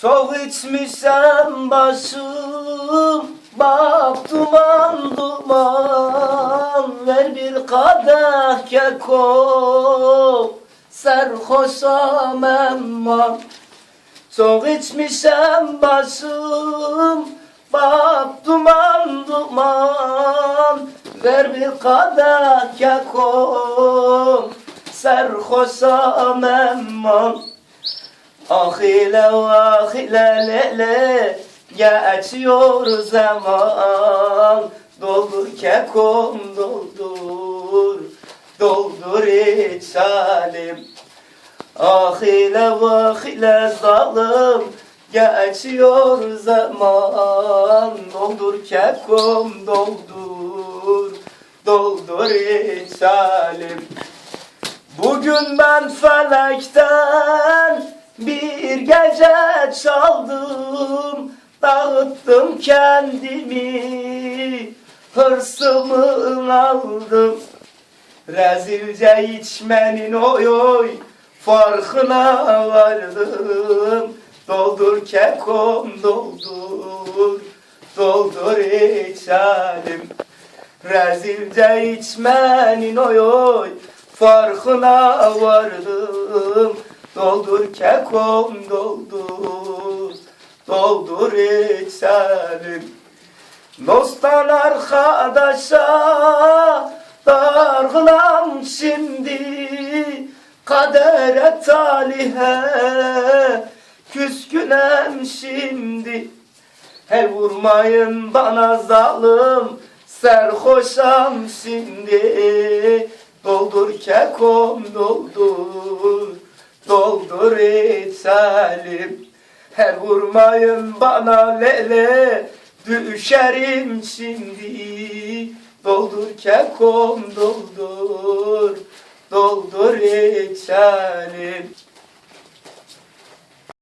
Çok içmişsem başım Bak duman duman. Ver bir kadeh keko Serhoşam emmam Çok içmişem başım Bak duman duman. Ver bir kadeh keko Serhoşam emmam Ah ile vah ile le le Geçiyor zaman. Doldur kekom doldur Doldur iç halim. Ah ile vah ile zalim Geçiyor zaman. Doldur kekom doldur Doldur iç halim. Bugün ben felekten gece çaldım Dağıttım kendimi. Hırsımı aldım Rezilce içmenin oy oy Farkına vardım. Doldur kekom doldur Doldur içelim Rezilce içmenin oy oy Farkına vardım Doldur kekom doldur. Doldur içelim Dosttan arkadaşa Dargınam şimdi. Kadere talihe Küskünem şimdi. Her vurmayın bana zalim Serhoşam şimdi. Doldur kekom doldur Doldur içelim Her vurmayın bana lele Düşerim şimdi. Doldur kekom doldur Doldur içelim